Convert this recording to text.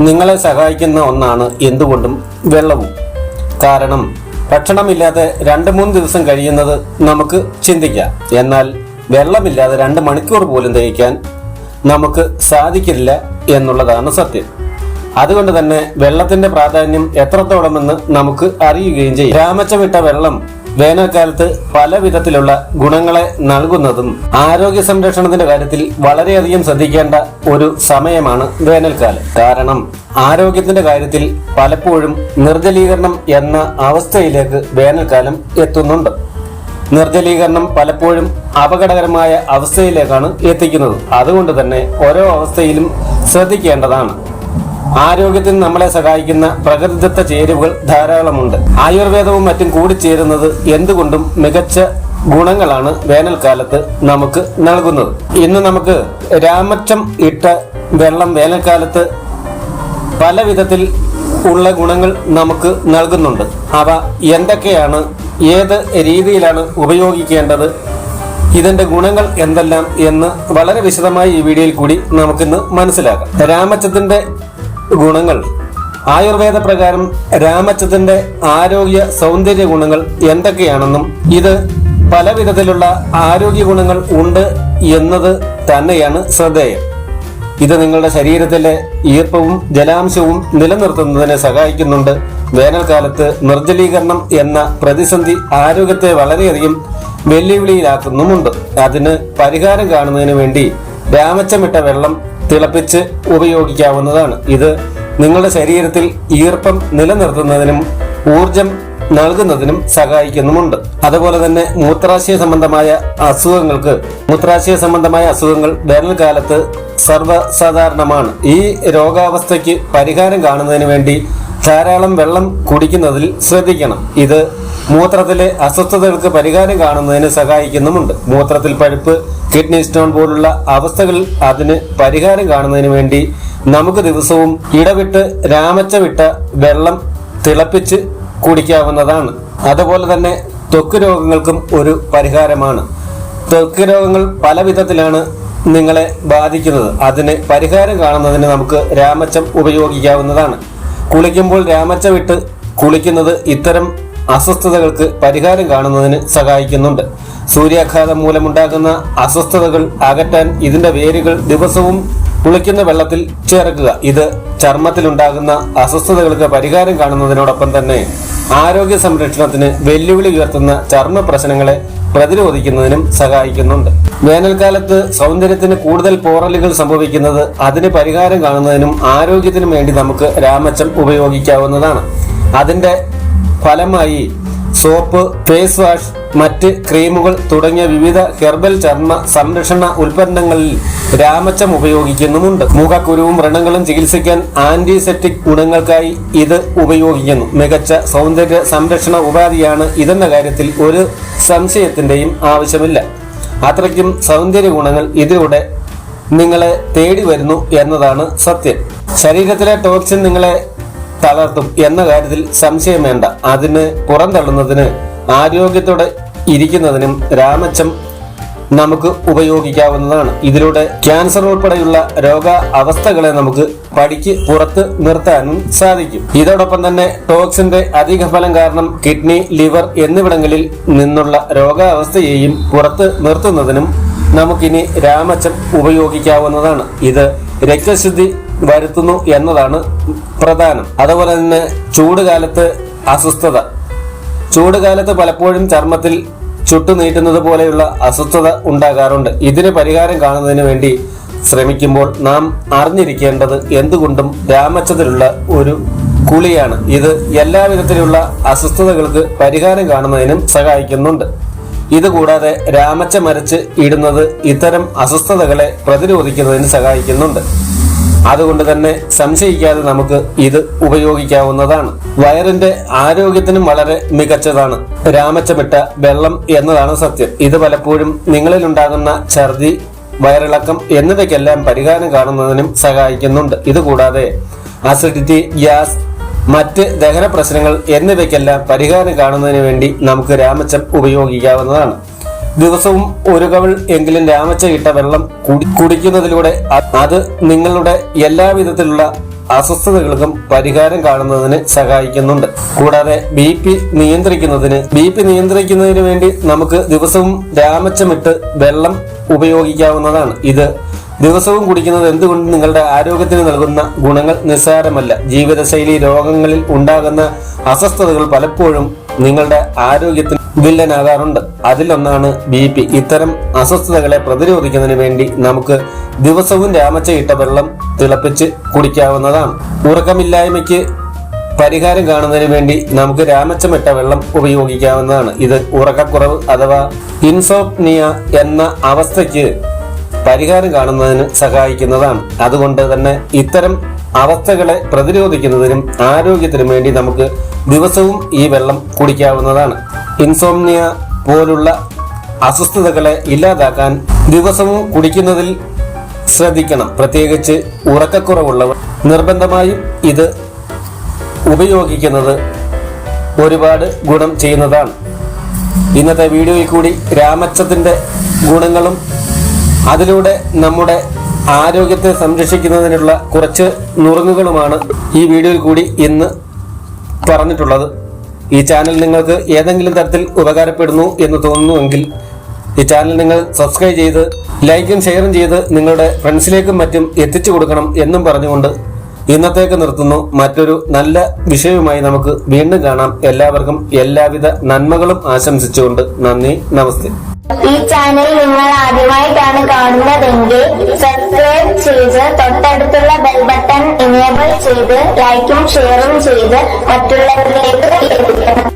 നിങ്ങളെ സഹായിക്കുന്ന ഒന്നാണ് എന്തുകൊണ്ടും വെള്ളവും. കാരണം ഭക്ഷണമില്ലാതെ രണ്ട് മൂന്ന് ദിവസം കഴിയുന്നത് നമുക്ക് ചിന്തിക്കാം. എന്നാൽ വെള്ളമില്ലാതെ രണ്ട് മണിക്കൂർ പോലും ദഹിക്കാൻ നമുക്ക് സാധിക്കില്ല എന്നുള്ളതാണ് സത്യം. അതുകൊണ്ട് തന്നെ വെള്ളത്തിന്റെ പ്രാധാന്യം എത്രത്തോളമെന്ന് നമുക്ക് അറിയുകയും ചെയ്യും. രാമച്ചമിട്ട വെള്ളം വേനൽക്കാലത്ത് പല വിധത്തിലുള്ള ഗുണങ്ങളെ നൽകുന്നതും ആരോഗ്യ സംരക്ഷണത്തിന്റെ കാര്യത്തിൽ വളരെയധികം ശ്രദ്ധിക്കേണ്ട ഒരു സമയമാണ് വേനൽക്കാലം. കാരണം ആരോഗ്യത്തിന്റെ കാര്യത്തിൽ പലപ്പോഴും നിർജലീകരണം എന്ന അവസ്ഥയിലേക്ക് വേനൽക്കാലം എത്തുന്നുണ്ട്. നിർജലീകരണം പലപ്പോഴും അപകടകരമായ അവസ്ഥയിലേക്കാണ് എത്തിക്കുന്നത്. അതുകൊണ്ട് തന്നെ ഓരോ അവസ്ഥയിലും ശ്രദ്ധിക്കേണ്ടതാണ്. ആരോഗ്യത്തിന് നമ്മളെ സഹായിക്കുന്ന പ്രകൃതിദത്ത ചേരുവകൾ ധാരാളമുണ്ട്. ആയുർവേദവും മറ്റും കൂടിച്ചേരുന്നത് എന്തുകൊണ്ടും മികച്ച ഗുണങ്ങളാണ് വേനൽക്കാലത്ത് നമുക്ക് നൽകുന്നത്. ഇന്ന് നമുക്ക് രാമച്ചം ഇട്ട വെള്ളം വേനൽക്കാലത്ത് പല വിധത്തിൽ ഉള്ള ഗുണങ്ങൾ നമുക്ക് നൽകുന്നുണ്ട്. അവ എന്തൊക്കെയാണ് ഏത് രീതിയിലാണ് ഉപയോഗിക്കേണ്ടത് ഇതിന്റെ ഗുണങ്ങൾ എന്തെല്ലാം എന്ന് വളരെ വിശദമായി ഈ വീഡിയോയിൽ കൂടി നമുക്കിന്ന് മനസ്സിലാക്കാം. രാമച്ചത്തിന്റെ ഗുണങ്ങൾ. ആയുർവേദ പ്രകാരം രാമച്ചത്തിന്റെ ആരോഗ്യ സൗന്ദര്യ ഗുണങ്ങൾ എന്തൊക്കെയാണെന്നും ഇത് പല വിധത്തിലുള്ള ആരോഗ്യ ഗുണങ്ങൾ ഉണ്ട് എന്നത് തന്നെയാണ് ശ്രദ്ധേയം. ഇത് നിങ്ങളുടെ ശരീരത്തിലെ ഈർപ്പവും ജലാംശവും നിലനിർത്തുന്നതിന് സഹായിക്കുന്നുണ്ട്. വേനൽക്കാലത്ത് നിർജലീകരണം എന്ന പ്രതിസന്ധി ആരോഗ്യത്തെ വളരെയധികം വെല്ലുവിളിയിലാക്കുന്നുമുണ്ട്. അതിന് പരിഹാരം കാണുന്നതിന് വേണ്ടി രാമച്ചമിട്ട വെള്ളം തിളപ്പിച്ച് ഉപയോഗിക്കാവുന്നതാണ്. ഇത് നിങ്ങളുടെ ശരീരത്തിൽ ഈർപ്പം നിലനിർത്തുന്നതിനും ഊർജം നൽകുന്നതിനും സഹായിക്കുന്നുമുണ്ട്. അതുപോലെ തന്നെ മൂത്രാശയ സംബന്ധമായ അസുഖങ്ങൾക്ക് മൂത്രാശയ സംബന്ധമായ അസുഖങ്ങൾ വേനൽക്കാലത്ത് സർവസാധാരണമാണ്. ഈ രോഗാവസ്ഥയ്ക്ക് പരിഹാരം കാണുന്നതിന് വേണ്ടി ധാരാളം വെള്ളം കുടിക്കുന്നതിൽ ശ്രദ്ധിക്കണം. ഇത് മൂത്രത്തിലെ അസ്വസ്ഥതകൾക്ക് പരിഹാരം കാണുന്നതിന് സഹായിക്കുന്നുമുണ്ട്. മൂത്രത്തിൽ പഴുപ്പ് കിഡ്നി സ്റ്റോൺ പോലുള്ള അവസ്ഥകൾ അതിന് പരിഹാരം കാണുന്നതിന് വേണ്ടി നമുക്ക് ദിവസവും ഇടവിട്ട് രാമച്ച വിട്ട വെള്ളം തിളപ്പിച്ച് കുടിക്കാവുന്നതാണ്. അതുപോലെ തന്നെ ത്വക്ക് രോഗങ്ങൾക്കും ഒരു പരിഹാരമാണ്. ത്വക്ക് രോഗങ്ങൾ പല വിധത്തിലാണ് നിങ്ങളെ ബാധിക്കുന്നത്. അതിന് പരിഹാരം കാണുന്നതിന് നമുക്ക് രാമച്ചം ഉപയോഗിക്കാവുന്നതാണ്. കുളിക്കുമ്പോൾ രാമച്ച വിട്ട് കുളിക്കുന്നത് ഇത്തരം അസ്വസ്ഥതകൾക്ക് പരിഹാരം കാണുന്നതിന് സഹായിക്കുന്നുണ്ട്. സൂര്യാഘാതം മൂലമുണ്ടാകുന്ന അസ്വസ്ഥതകൾ അകറ്റാൻ ഇതിന്റെ വേരുകൾ ദിവസവും കുളിക്കുന്ന വെള്ളത്തിൽ ചേർക്കുക. ഇത് ചർമ്മത്തിലുണ്ടാകുന്ന അസ്വസ്ഥതകൾക്ക് പരിഹാരം കാണുന്നതിനോടൊപ്പം തന്നെ ആരോഗ്യ സംരക്ഷണത്തിന് വെല്ലുവിളി ഉയർത്തുന്ന ചർമ്മ പ്രശ്നങ്ങളെ പ്രതിരോധിക്കുന്നതിനും സഹായിക്കുന്നുണ്ട്. വേനൽക്കാലത്ത് സൗന്ദര്യത്തിന് കൂടുതൽ പോറലുകൾ സംഭവിക്കുന്നത് അതിന് പരിഹാരം കാണുന്നതിനും ആരോഗ്യത്തിനും വേണ്ടി നമുക്ക് രാമച്ചം ഉപയോഗിക്കാവുന്നതാണ്. അതിന്റെ ഫലമായി സോപ്പ് ഫേസ് വാഷ് മറ്റ് ക്രീമുകൾ തുടങ്ങിയ വിവിധ ഹെർബൽ ചർമ്മ സംരക്ഷണ ഉൽപ്പന്നങ്ങളിൽ രാമച്ചം ഉപയോഗിക്കുന്നുമുണ്ട്. മുഖക്കുരുവും വ്രണങ്ങളും ചികിത്സിക്കാൻ ആന്റിസെപ്റ്റിക് ഗുണങ്ങൾക്കായി ഇത് ഉപയോഗിക്കുന്നു. മികച്ച സൗന്ദര്യ സംരക്ഷണ ഉപാധിയാണ് ഇതെന്ന കാര്യത്തിൽ ഒരു സംശയത്തിന്റെയും ആവശ്യമില്ല. അത്രയ്ക്കും സൗന്ദര്യ ഗുണങ്ങൾ ഇതിലൂടെ നിങ്ങളെ തേടി വരുന്നു എന്നതാണ് സത്യം. ശരീരത്തിലെ ടോക്സിൻ നിങ്ങളെ തളർത്തും എന്ന കാര്യത്തിൽ സംശയം വേണ്ട. അതിന് പുറന്തള്ളുന്നതിന് ആരോഗ്യത്തോടെ ഇരിക്കുന്നതിനും രാമച്ചം നമുക്ക് ഉപയോഗിക്കാവുന്നതാണ്. ഇതിലൂടെ ക്യാൻസർ ഉൾപ്പെടെയുള്ള രോഗ അവസ്ഥകളെ നമുക്ക് പടിക്ക് പുറത്ത് നിർത്താനും സാധിക്കും. ഇതോടൊപ്പം തന്നെ ടോക്സിന്റെ അധിക ഫലം കാരണം കിഡ്നി ലിവർ എന്നിവിടങ്ങളിൽ നിന്നുള്ള രോഗാവസ്ഥയെയും പുറത്ത് നിർത്തുന്നതിനും നമുക്കിനി രാമച്ചം ഉപയോഗിക്കാവുന്നതാണ്. ഇത് രക്തശുദ്ധി വരുത്തുന്നു എന്നതാണ് പ്രധാനം. അതുപോലെ തന്നെ ചൂടുകാലത്ത് അസ്വസ്ഥത. ചൂടുകാലത്ത് പലപ്പോഴും ചർമ്മത്തിൽ ചുട്ടുനീട്ടുന്നത് പോലെയുള്ള അസ്വസ്ഥത ഉണ്ടാകാറുണ്ട്. ഇതിന് പരിഹാരം കാണുന്നതിന് വേണ്ടി ശ്രമിക്കുമ്പോൾ നാം അറിഞ്ഞിരിക്കേണ്ടത് എന്തുകൊണ്ടും രാമച്ചതിലുള്ള ഒരു കുളിയാണ്. ഇത് എല്ലാവിധത്തിലുള്ള അസ്വസ്ഥതകൾക്ക് പരിഹാരം കാണുന്നതിനും സഹായിക്കുന്നുണ്ട്. ഇതുകൂടാതെ രാമച്ച മരച്ച് ഇടുന്നത് ഇത്തരം അസ്വസ്ഥതകളെ പ്രതിരോധിക്കുന്നതിന് സഹായിക്കുന്നുണ്ട്. അതുകൊണ്ട് തന്നെ സംശയിക്കാതെ നമുക്ക് ഇത് ഉപയോഗിക്കാവുന്നതാണ്. വയറിന്റെ ആരോഗ്യത്തിനും വളരെ മികച്ചതാണ്. രാമച്ചമിട്ട വെള്ളം എന്നതാണ് സത്യം. ഇത് പലപ്പോഴും നിങ്ങളിൽ ഉണ്ടാകുന്ന ഛർദി വയറിളക്കം എന്നിവയ്ക്കെല്ലാം പരിഹാരം കാണുന്നതിനും സഹായിക്കുന്നുണ്ട്. ഇതുകൂടാതെ അസിഡിറ്റി ഗ്യാസ് മറ്റ് ദഹന പ്രശ്നങ്ങൾ എന്നിവയ്ക്കെല്ലാം പരിഹാരം കാണുന്നതിന് വേണ്ടി നമുക്ക് രാമച്ചം ഉപയോഗിക്കാവുന്നതാണ്. ദിവസവും ഒരു കവിൾ എങ്കിലും രാമച്ച ഇട്ട വെള്ളം കുടി- കുടിക്കുന്നതിലൂടെ അത് നിങ്ങളുടെ എല്ലാവിധത്തിലുള്ള അസ്വസ്ഥതകൾക്കും പരിഹാരം കാണുന്നതിന് സഹായിക്കുന്നുണ്ട്. കൂടാതെ ബി പി നിയന്ത്രിക്കുന്നതിന് ബി പി നിയന്ത്രിക്കുന്നതിന് വേണ്ടി നമുക്ക് ദിവസവും രാമച്ചമിട്ട് വെള്ളം ഉപയോഗിക്കാവുന്നതാണ്. ഇത് ദിവസവും കുടിക്കുന്നത് എന്തുകൊണ്ട് നിങ്ങളുടെ ആരോഗ്യത്തിന് നൽകുന്ന ഗുണങ്ങൾ നിസ്സാരമല്ല. ജീവിതശൈലി രോഗങ്ങളിൽ ഉണ്ടാകുന്ന അസ്വസ്ഥതകൾ പലപ്പോഴും നിങ്ങളുടെ ആരോഗ്യത്തിന് വില്ലനാകാറുണ്ട്. അതിലൊന്നാണ് ബി പി. ഇത്തരം അസ്വസ്ഥതകളെ പ്രതിരോധിക്കുന്നതിന് വേണ്ടി നമുക്ക് ദിവസവും രാമച്ചയിട്ട വെള്ളം തിളപ്പിച്ച് കുടിക്കാവുന്നതാണ്. ഉറക്കമില്ലായ്മയ്ക്ക് പരിഹാരം കാണുന്നതിന് വേണ്ടി നമുക്ക് രാമച്ചമിട്ട വെള്ളം ഉപയോഗിക്കാവുന്നതാണ്. ഇത് ഉറക്കക്കുറവ് അഥവാ ഇൻസോപ്നിയ എന്ന അവസ്ഥയ്ക്ക് പരിഹാരം കാണുന്നതിന് സഹായിക്കുന്നതാണ്. അതുകൊണ്ട് തന്നെ ഇത്തരം അവസ്ഥകളെ പ്രതിരോധിക്കുന്നതിനും ആരോഗ്യത്തിനും വേണ്ടി നമുക്ക് ദിവസവും ഈ വെള്ളം കുടിക്കാവുന്നതാണ്. ഇൻസോംനിയ പോലുള്ള അസ്വസ്ഥതകളെ ഇല്ലാതാക്കാൻ ദിവസവും കുടിക്കുന്നതിൽ ശ്രദ്ധിക്കണം. പ്രത്യേകിച്ച് ഉറക്കക്കുറവുള്ളവർ. നിർബന്ധമായും ഇത് ഉപയോഗിക്കുന്നത് ഒരുപാട് ഗുണം ചെയ്യുന്നതാണ്. ഇന്നത്തെ വീഡിയോയിൽ കൂടി രാമച്ചത്തിന്റെ ഗുണങ്ങളും അതിലൂടെ നമ്മുടെ ആരോഗ്യത്തെ സംരക്ഷിക്കുന്നതിനുള്ള കുറച്ച് നുറുങ്ങുകളുമാണ് ഈ വീഡിയോയിൽ കൂടി ഇന്ന് പറഞ്ഞിട്ടുള്ളത്. ഈ ചാനൽ നിങ്ങൾക്ക് ഏതെങ്കിലും തരത്തിൽ ഉപകാരപ്പെടുന്നു എന്ന് തോന്നുന്നുവെങ്കിൽ ഈ ചാനൽ നിങ്ങൾ സബ്സ്ക്രൈബ് ചെയ്ത് ലൈക്കും ഷെയറും ചെയ്ത് നിങ്ങളുടെ ഫ്രണ്ട്സിലേക്കും മറ്റും എത്തിച്ചു കൊടുക്കണം എന്നും പറഞ്ഞുകൊണ്ട് ഇന്നത്തേക്ക് നിർത്തുന്നു. മറ്റൊരു നല്ല വിഷയവുമായി നമുക്ക് വീണ്ടും കാണാം. എല്ലാവർക്കും എല്ലാവിധ നന്മകളും ആശംസിച്ചുകൊണ്ട് നന്ദി നമസ്തേ. ഈ ചാനൽ നിങ്ങൾ ആദ്യമായിട്ടാണ് കാണുന്നതെങ്കിൽ സബ്സ്ക്രൈബ് ചെയ്ത് തൊട്ടടുത്തുള്ള ബെൽ ബട്ടൺ എനേബിൾ ചെയ്ത് ലൈക്കും ഷെയറും ചെയ്ത് മറ്റുള്ളവരിലേക്ക് എത്തിക്കണം.